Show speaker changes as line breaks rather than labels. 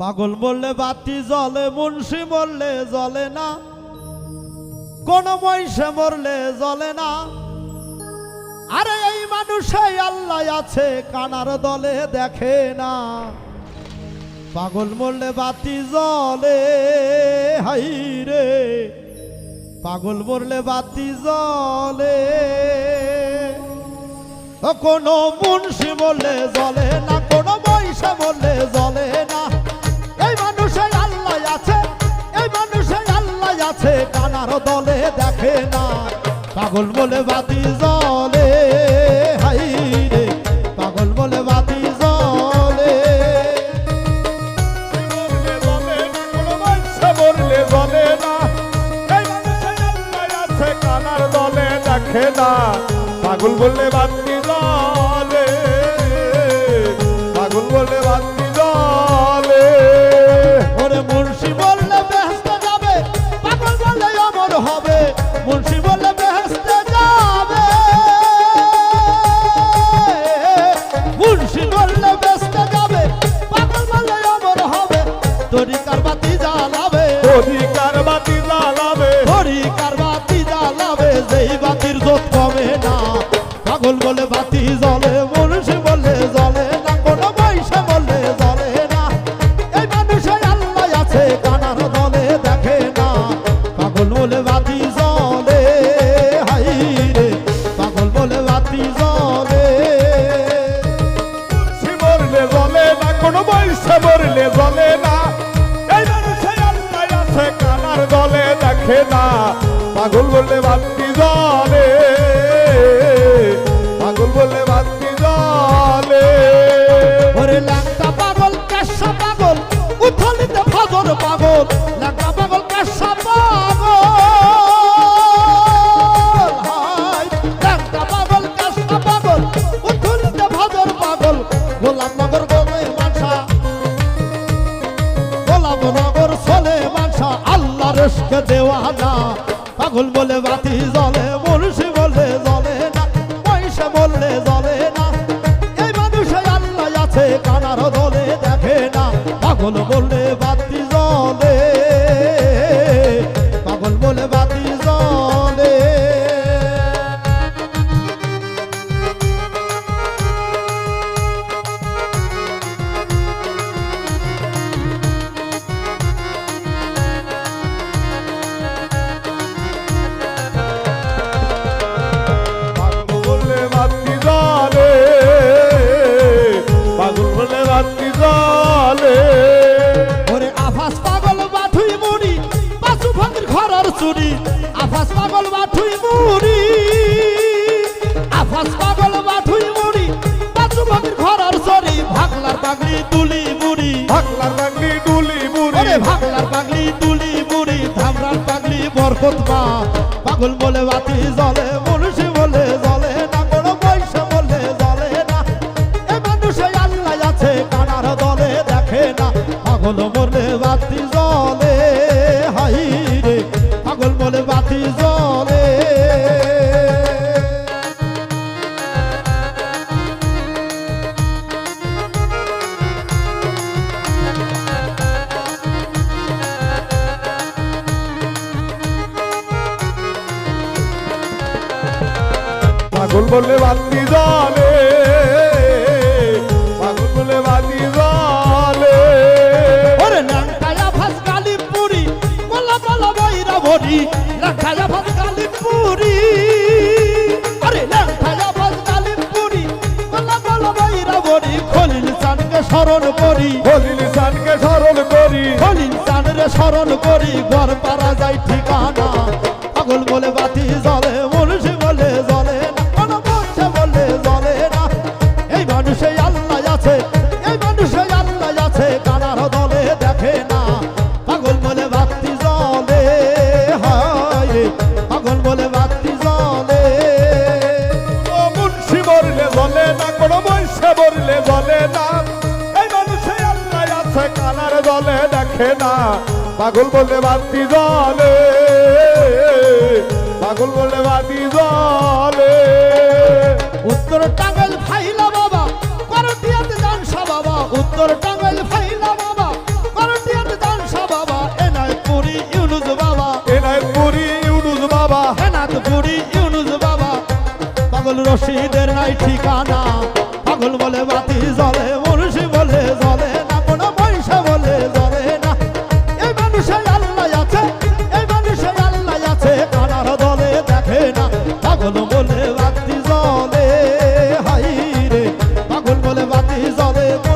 পাগল বললে বাতি জ্বলে, মুন্সি বললে জ্বলে না। কোন মহিষে মরলে জ্বলে না। আরে এই মানুষে আল্লাহ আছে, কানার দলে দেখে না। পাগল মরলে বাতি জ্বলে, হাই রে। পাগল মরলে বাতি জ্বলে। ও কোনো মুন্সি বললে জ্বলে না, কোনো মহিষা বললে জ্বলে না। আছে কানার দলে দেখে না। পাগল বলে বাতি জ্বলে হাই রে। পাগল বলে বাতি জ্বলে।
মরলে বলে না, আছে, কানার দলে দেখে না। পাগল বললে বাতি জলে পাগল বললে বাতি
মুন্সি বললে বেহেস্তে যাবে। মুন্সি যাবে। পাগল বললে অমর হবে তরিকার বাতি জ্বালাবে।
অধিকার
দেখে না? পাগল
বললে বাতি জলে? পাগল বললে বাতি জলে?
ওরে ল্যাংটা পাগল কেশা পাগল, উথলিতে ফজর পাগল। পাগল বলে বাতি
জলে
ওরে আফাস পাগল বাঠুই মুড়ি পাশু ভাঙির ঘরের চুরি। আফাস পাগল বাঠুই মুড়ি আফাস পাগল বাঠুই মুড়ি পাশু ভাঙির ঘরের চুরি। ভাগলার পাগড়ি তুলি মুড়ি।
ভাগলার বাগলি ডুলি বুড়ি
ওরে ভাগলার পাগড়ি তুলি মুড়ি ধামরার পাগড়ি বরকত মা। পাগল বলে বাতি পাগল বলে বাতি জ্বলে হাই রে পাগল বলে বাতি জ্বলে।
পাগল বললে বাতি জলে
স্মরণ করি।
হলিল সানকে স্মরণ করি।
চানরে স্মরণ করি। ঘর পারা যায় ঠিকানা। সে কালার জলে দেখে না। পাগল বলে বাতি জলে পাগল বলে বাতি
জলে উত্তর টাঙ্গল ফাইল বাবা করতে জানসা বাবা। উত্তর টাঙ্গল ফাইল বাবা করতে জানসা বাবা। এনায় পুরি ইউনুজ বাবা।
এনায় পুরি ইউনুজ বাবা। হেনাত পুরি ইউনুজ বাবা। পাগল রশিদের নাই ঠিকানা পাগল বলে বাতি জলে all it